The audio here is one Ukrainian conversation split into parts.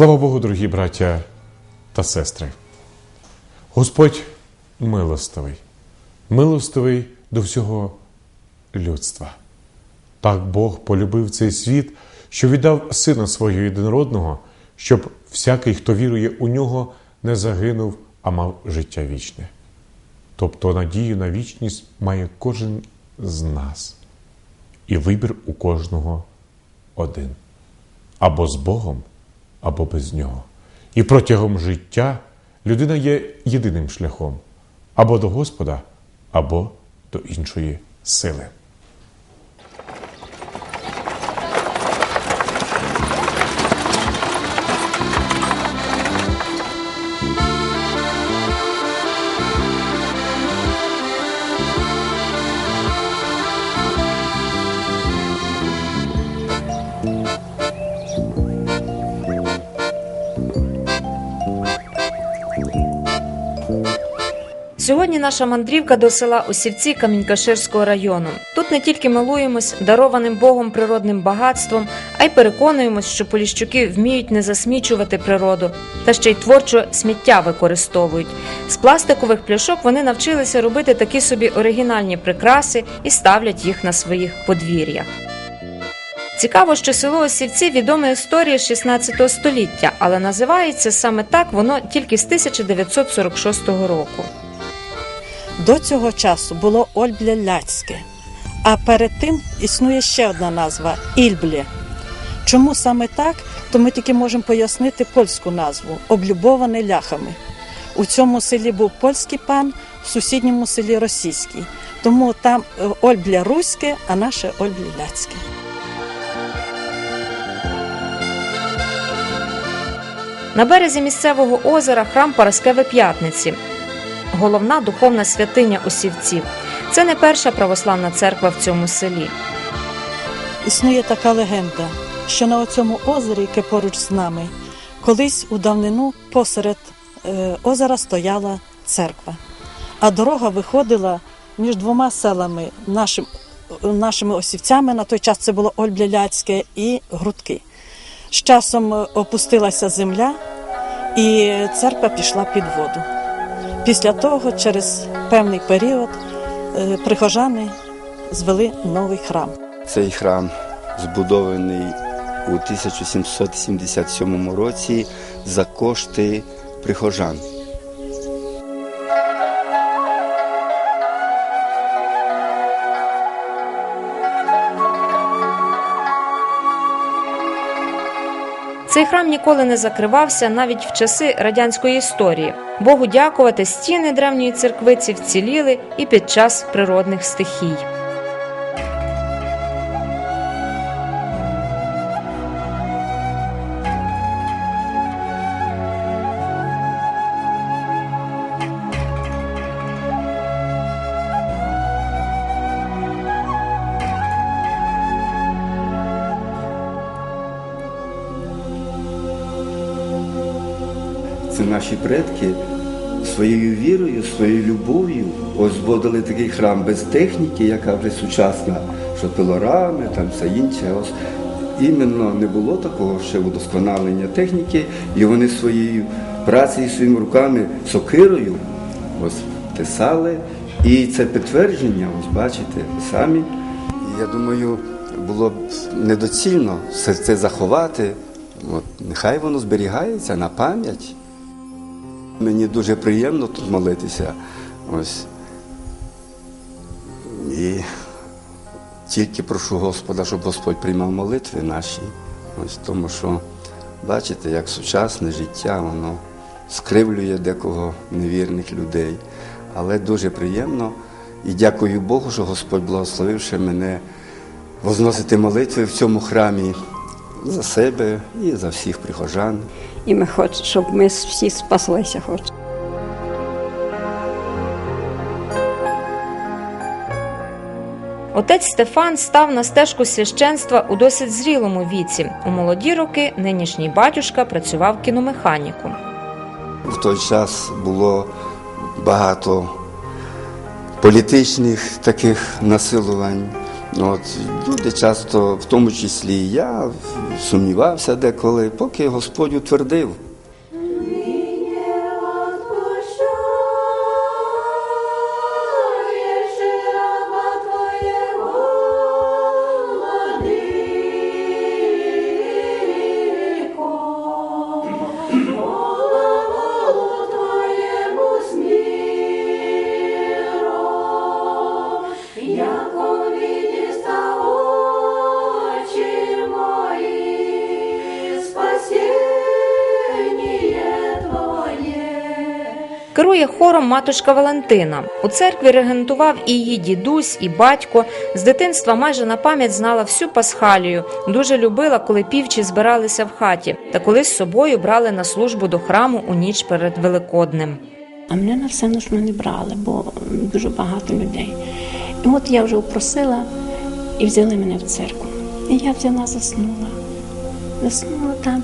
Слава Богу, дорогі браття та сестри. Господь милостивий, милостивий до всього людства. Так Бог полюбив цей світ, що віддав Сина свого єдинородного, щоб всякий, хто вірує у нього, не загинув, а мав життя вічне. Тобто надію на вічність має кожен з нас. І вибір у кожного один або з Богом, або без нього. І протягом життя людина є єдиним шляхом або до Господа, або до іншої сили. Сьогодні наша мандрівка до села Осівці Камінькаширського району. Тут не тільки милуємось дарованим Богом природним багатством, а й переконуємось, що поліщуки вміють не засмічувати природу та ще й творчо сміття використовують. З пластикових пляшок вони навчилися робити такі собі оригінальні прикраси і ставлять їх на своїх подвір'ях. Цікаво, що село Осівці відоме історії 16 століття, але називається саме так воно тільки з 1946 року. До цього часу було Ольбле Ляцьке, а перед тим існує ще одна назва Ільблє. Чому саме так, то ми тільки можемо пояснити польську назву облюбоване ляхами. У цьому селі був польський пан, в сусідньому селі російський. Тому там е, Ольбля Руське, а наше Ольблє Ляцьке. На березі місцевого озера храм Параскеви П'ятниці, головна духовна святиня осівців. Це не перша православна церква в цьому селі. Існує така легенда, що на цьому озері, яке поруч з нами, колись у давнину посеред е, озера стояла церква, а дорога виходила між двома селами, нашим, нашими осівцями. На той час це було Ольбляляцьке і Грудки. З часом е, опустилася земля, і церква пішла під воду. Після того, через певний період, е, прихожани звели новий храм. Цей храм збудований у 1777 році за кошти прихожан. Цей храм ніколи не закривався навіть в часи радянської історії. Богу дякувати, стіни древньої церквиці вціліли і під час природних стихій. Це наші предки своєю вірою, своєю любов'ю ось такий храм без техніки, яка вже сучасна, що пилорами, там все інше. Іменно не було такого ще удосконалення техніки, і вони своєю працею, своїми руками, сокирою ось тесали. І це підтвердження, ось бачите, самі. Я думаю, було б недоцільно все це заховати. От, нехай воно зберігається на пам'ять. Мені дуже приємно тут молитися. Ось. І тільки прошу Господа, щоб Господь приймав молитви наші. Ось тому що, бачите, як сучасне життя, воно скривлює декого невірних людей. Але дуже приємно і дякую Богу, що Господь благословивши мене возносити молитви в цьому храмі за себе і за всіх прихожан. І ми хочемо, щоб ми всі спаслися хочемо. Отець Стефан став на стежку священства у досить зрілому віці. У молоді роки нинішній батюшка працював кіномеханіком. В той час було багато політичних таких насилувань, От, люди часто, в тому числі і я, сумнівався деколи, поки Господь утвердив. Керує хором матушка Валентина. У церкві регентував і її дідусь, і батько. З дитинства майже на пам'ять знала всю пасхалію. Дуже любила, коли півчі збиралися в хаті, та коли з собою брали на службу до храму у ніч перед Великоднем. А мене на все ж не брали, бо дуже багато людей. І от я вже попросила і взяли мене в церкву. І я взяла, заснула. Заснула там.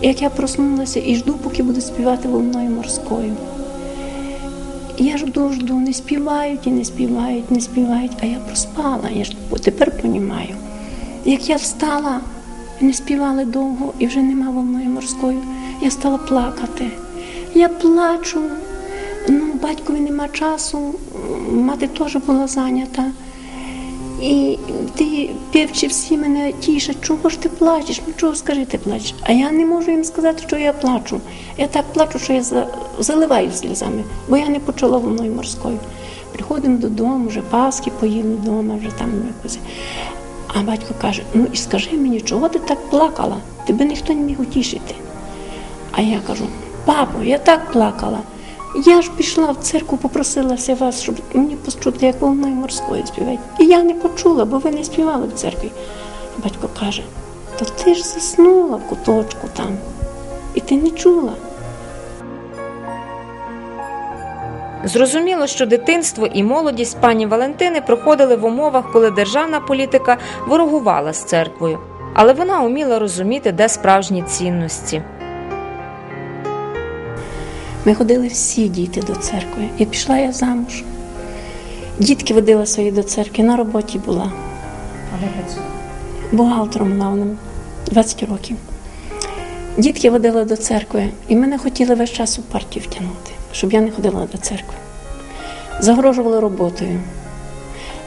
І як я проснулася і жду, поки буду співати волною морською. Я жду, жду, не співають і не співають, не співають, а я проспала. Я ж тепер розумію. Як я встала, не співали довго, і вже нема волною морською, я стала плакати. Я плачу, ну, батькові нема часу, мати теж була зайнята. І ті певчі всі мене тішать, чого ж ти плачеш? Ну чого скажи, ти плачеш? А я не можу їм сказати, що я плачу. Я так плачу, що я за- заливаю сльозами, бо я не почула волною морською. Приходимо додому, вже Пасхи поїли вдома, вже там якось. А батько каже: ну і скажи мені, чого ти так плакала? Тебе ніхто не міг утішити. А я кажу: папо, я так плакала. Я ж пішла в церкву, попросилася вас, щоб мені почути, як волною морською співають. І я не почула, бо ви не співали в церкві. Батько каже: то ти ж заснула в куточку там, і ти не чула. Зрозуміло, що дитинство і молодість пані Валентини проходили в умовах, коли державна політика ворогувала з церквою, але вона уміла розуміти, де справжні цінності. Ми ходили всі діти до церкви. І пішла я замуж. Дітки водила свої до церкви, на роботі була. Бухгалтером главним 20 років. Дітки водила до церкви, і мене хотіли весь час у партію втягнути, щоб я не ходила до церкви. Загрожували роботою.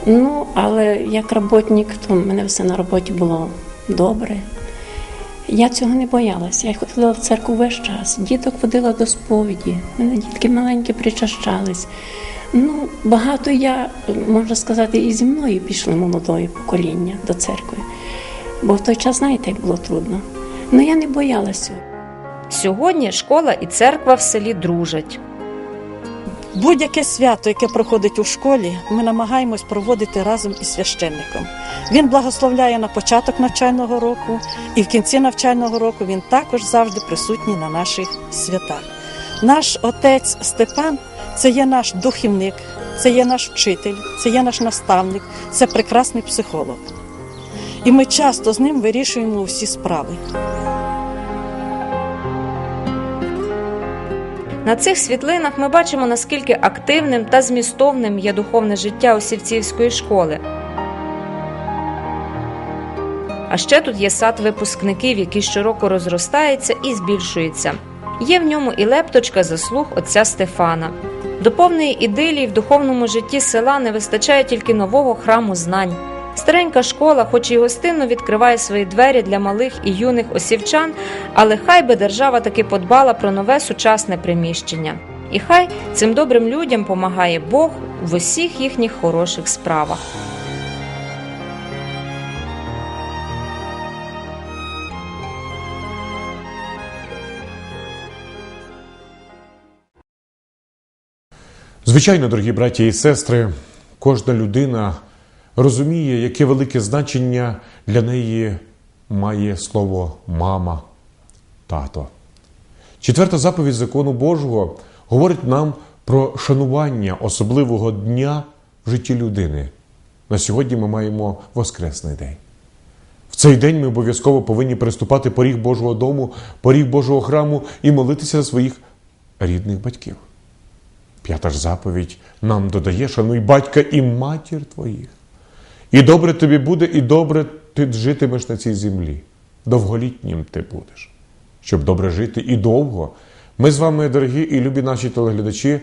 Ну, але як роботник, то в мене все на роботі було добре. Я цього не боялася. Я ходила в церкву весь час. Діток водила до сповіді. Мене дітки маленькі причащались. Ну, багато я, можна сказати, і зі мною пішли молодої покоління до церкви. Бо в той час, знаєте, як було трудно. Ну я не боялася. Сьогодні школа і церква в селі дружать. Будь-яке свято, яке проходить у школі, ми намагаємось проводити разом із священником. Він благословляє на початок навчального року, і в кінці навчального року він також завжди присутній на наших святах. Наш отець Степан це є наш духівник, це є наш вчитель, це є наш наставник, це прекрасний психолог. І ми часто з ним вирішуємо всі справи. На цих світлинах ми бачимо, наскільки активним та змістовним є духовне життя Осівцівської школи. А ще тут є сад випускників, який щороку розростається і збільшується. Є в ньому і лепточка заслуг отця Стефана. До повної ідилії в духовному житті села не вистачає тільки нового храму знань. Старенька школа, хоч і гостинно відкриває свої двері для малих і юних осівчан, але хай би держава таки подбала про нове сучасне приміщення. І хай цим добрим людям помагає Бог в усіх їхніх хороших справах. Звичайно, дорогі браті і сестри, кожна людина розуміє, яке велике значення для неї має слово мама, тато. Четверта заповідь закону Божого говорить нам про шанування особливого дня в житті людини. На сьогодні ми маємо Воскресний день. В цей день ми обов'язково повинні приступати поріг Божого дому, поріг Божого храму і молитися за своїх рідних батьків. П'ята ж заповідь нам додає: шануй батька і матір твоїх. І добре тобі буде, і добре ти житимеш на цій землі. Довголітнім ти будеш. Щоб добре жити і довго, ми з вами, дорогі і любі наші телеглядачі,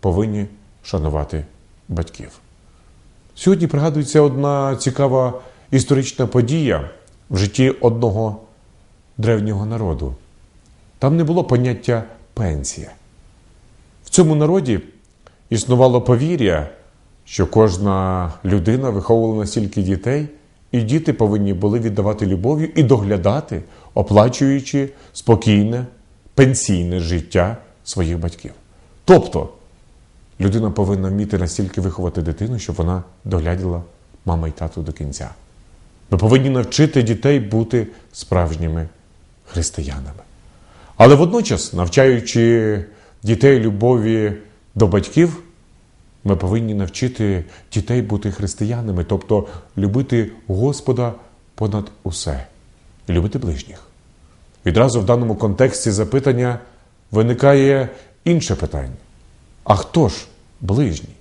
повинні шанувати батьків. Сьогодні пригадується одна цікава історична подія в житті одного древнього народу. Там не було поняття пенсія. В цьому народі існувало повір'я, що кожна людина виховувала настільки дітей, і діти повинні були віддавати любов'ю і доглядати, оплачуючи спокійне пенсійне життя своїх батьків. Тобто людина повинна вміти настільки виховати дитину, щоб вона доглядала мама і тату до кінця. Ми повинні навчити дітей бути справжніми християнами. Але водночас, навчаючи дітей любові до батьків, ми повинні навчити дітей бути християнами, тобто любити Господа понад усе і любити ближніх. Відразу в даному контексті запитання виникає інше питання: а хто ж ближній?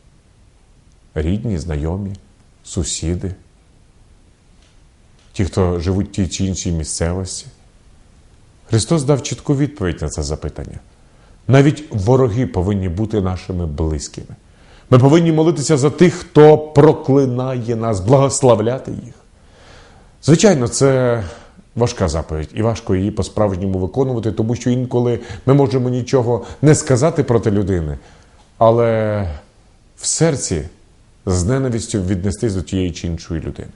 Рідні, знайомі, сусіди, ті, хто живуть в тій чи іншій місцевості. Христос дав чітку відповідь на це запитання. Навіть вороги повинні бути нашими близькими. Ми повинні молитися за тих, хто проклинає нас, благословляти їх. Звичайно, це важка заповідь, і важко її по-справжньому виконувати, тому що інколи ми можемо нічого не сказати проти людини, але в серці з ненавистю віднестись до тієї чи іншої людини.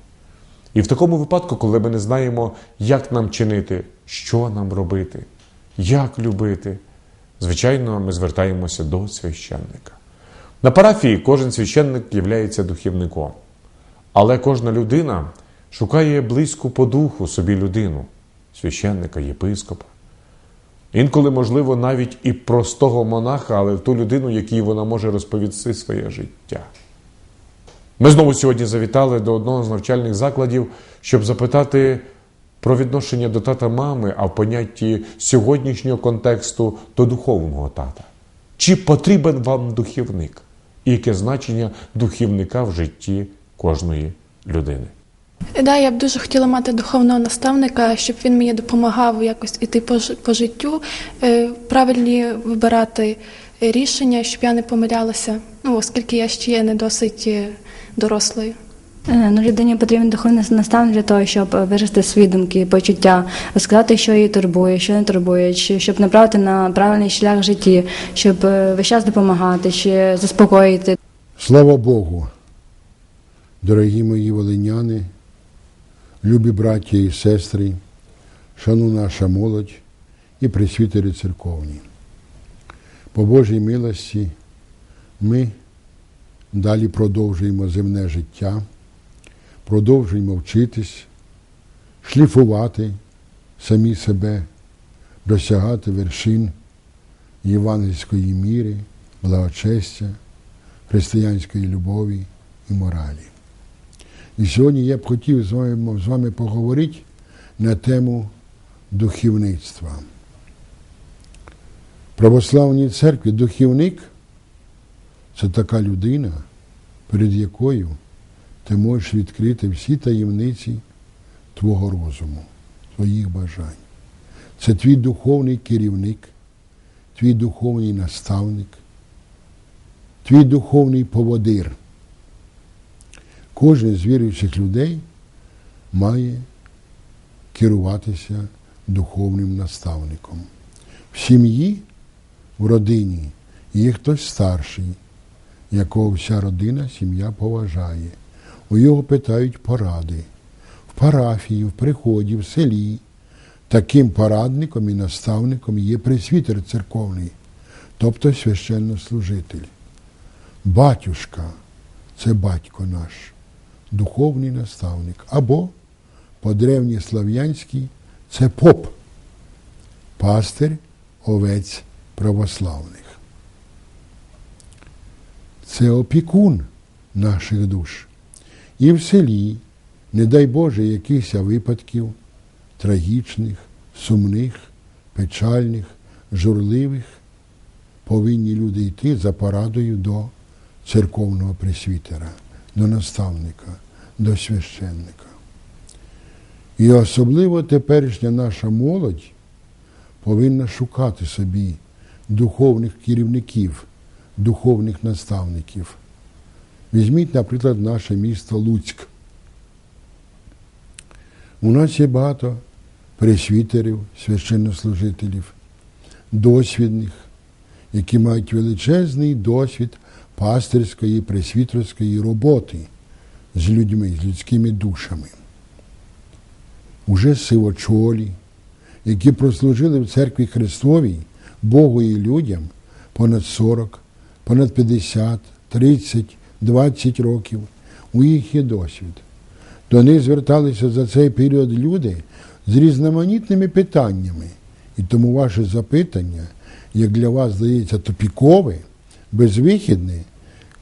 І в такому випадку, коли ми не знаємо, як нам чинити, що нам робити, як любити, звичайно, ми звертаємося до священника. На парафії кожен священник є духівником, але кожна людина шукає близьку по духу собі людину, священника, єпископа. Інколи, можливо, навіть і простого монаха, але ту людину, якій вона може розповісти своє життя. Ми знову сьогодні завітали до одного з навчальних закладів, щоб запитати про відношення до тата мами, а в понятті сьогоднішнього контексту до духовного тата. Чи потрібен вам духівник? І яке значення духівника в житті кожної людини? Да, я б дуже хотіла мати духовного наставника, щоб він мені допомагав якось іти по, життю, е, правильні вибирати рішення, щоб я не помилялася, ну, оскільки я ще є не досить е, дорослою. Ну, людині потрібен духовний наставник для того, щоб е, виразити свої думки, почуття, сказати, що її турбує, що не турбує, щоб направити на правильний шлях в житті, щоб е, весь час допомагати, чи заспокоїти. Слава Богу, дорогі мої волиняни, любі браття і сестри, шану наша молодь і присвітери церковні. По Божій милості ми далі продовжуємо земне життя, продовжуємо вчитись, шліфувати самі себе, досягати вершин євангельської міри, благочестя, християнської любові і моралі. І сьогодні я б хотів з вами, з вами поговорити на тему духовництва. В православній церкві духовник це така людина, перед якою ти можеш відкрити всі таємниці твого розуму, твоїх бажань. Це твій духовний керівник, твій духовний наставник, твій духовний поводир. Кожен з віруючих людей має керуватися духовним наставником. В сім'ї, в родині є хтось старший, якого вся родина, сім'я поважає. У його питають поради. В парафії, в приході, в селі. Таким порадником і наставником є пресвітер церковний, тобто священнослужитель. Батюшка це батько наш, духовний наставник. Або по древньослав'янськи це поп, пастир овець православних. Це опікун наших душ. І в селі, не дай Боже, якихось випадків трагічних, сумних, печальних, журливих, повинні люди йти за порадою до церковного пресвітера, до наставника, до священника. І особливо теперішня наша молодь повинна шукати собі духовних керівників, духовних наставників. Візьміть, наприклад, наше місто Луцьк. У нас є багато пресвітерів, священнослужителів, досвідних, які мають величезний досвід пастирської, пресвітерської роботи з людьми, з людськими душами. Уже сивочолі, які прослужили в церкві Христовій Богу і людям понад 40, понад 50, 30, 20 років. У їх є досвід. До них зверталися за цей період люди з різноманітними питаннями. І тому ваше запитання, як для вас здається тупікове, безвихідне,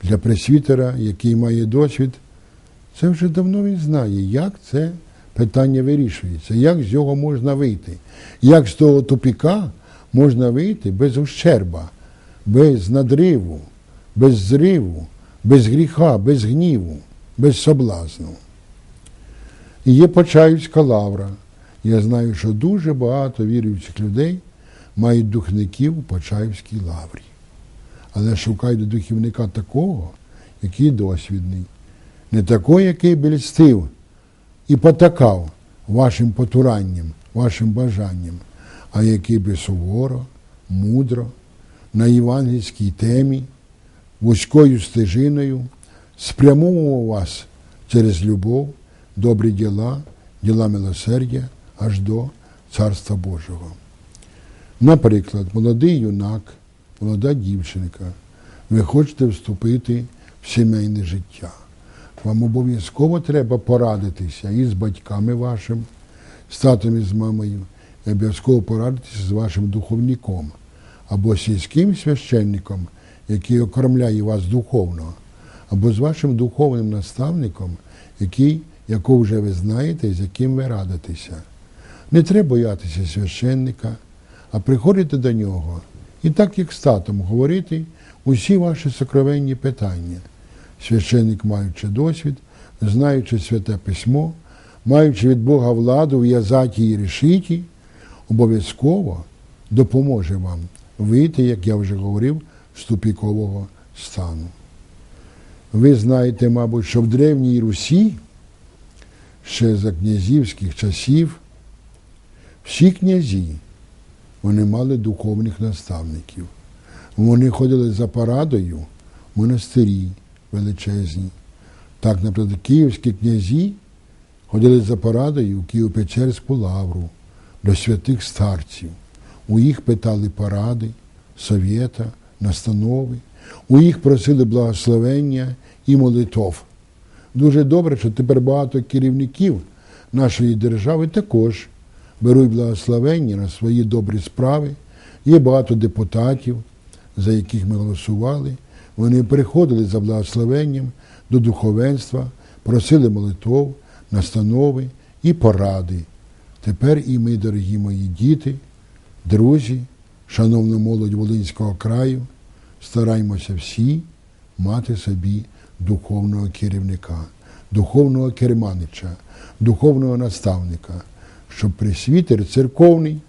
для пресвітера, який має досвід, це вже давно він знає, як це питання вирішується, як з нього можна вийти, як з того тупіка можна вийти без ущерба, без надриву, без зриву, без гріха, без гніву, без соблазну. І є Почаївська лавра. Я знаю, що дуже багато віруючих людей мають духовників у Почаївській лаврі. Але шукають духовника такого, який досвідний, не такого, який би льстив і потакав вашим потуранням, вашим бажанням, а який би суворо, мудро, на євангельській темі, вузькою стежиною спрямовував вас через любов, добрі діла, діла милосердя аж до Царства Божого. Наприклад, молодий юнак, молода дівчинка, ви хочете вступити в сімейне життя. Вам обов'язково треба порадитися і з батьками вашим, з татом і з мамою, і обов'язково порадитися з вашим духовником або сільським священником, який окормляє вас духовно, або з вашим духовним наставником, який, якого вже ви знаєте, з яким ви радитеся. Не треба боятися священника, а приходити до нього і так, як з татом, говорити усі ваші сокровенні питання. Священник, маючи досвід, знаючи святе письмо, маючи від Бога владу в'язати і рішити, обов'язково допоможе вам вийти, як я вже говорив, з тупікового стану. Ви знаєте, мабуть, що в Древній Русі, ще за князівських часів, всі князі вони мали духовних наставників. Вони ходили за парадою в монастирі величезні. Так, наприклад, київські князі ходили за порадою в Києво-Печерську лавру до святих старців. У їх питали поради, совєта, настанови, у їх просили благословення і молитов. Дуже добре, що тепер багато керівників нашої держави також беруть благословення на свої добрі справи. Є багато депутатів, за яких ми голосували. Вони приходили за благословенням до духовенства, просили молитов, настанови і поради. Тепер і ми, дорогі мої діти, друзі, шановна молодь Волинського краю, стараймося всі мати собі духовного керівника, духовного керманича, духовного наставника, щоб присвітер церковний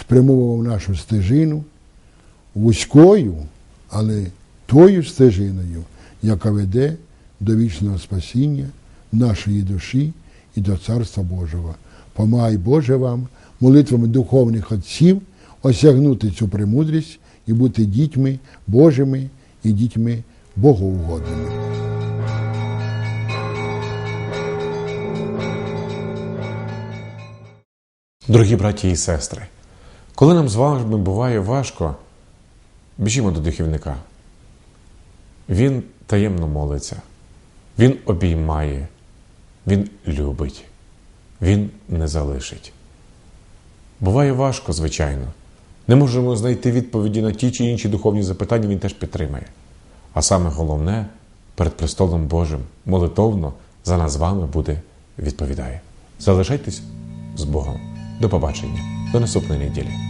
спрямовував нашу стежину вузькою, але тою стежиною, яка веде до вічного спасіння нашої душі і до Царства Божого. Помагай Боже вам молитвами духовних отців осягнути цю премудрість і бути дітьми Божими і дітьми Богоугодними. Дорогі браті і сестри, коли нам з вами буває важко, біжімо до духівника. Він таємно молиться, він обіймає, він любить, він не залишить. Буває важко, звичайно. Не можемо знайти відповіді на ті чи інші духовні запитання, він теж підтримає. А саме головне, перед престолом Божим молитовно за нас з вами буде відповідає. Залишайтесь з Богом. До побачення, до наступної неділі.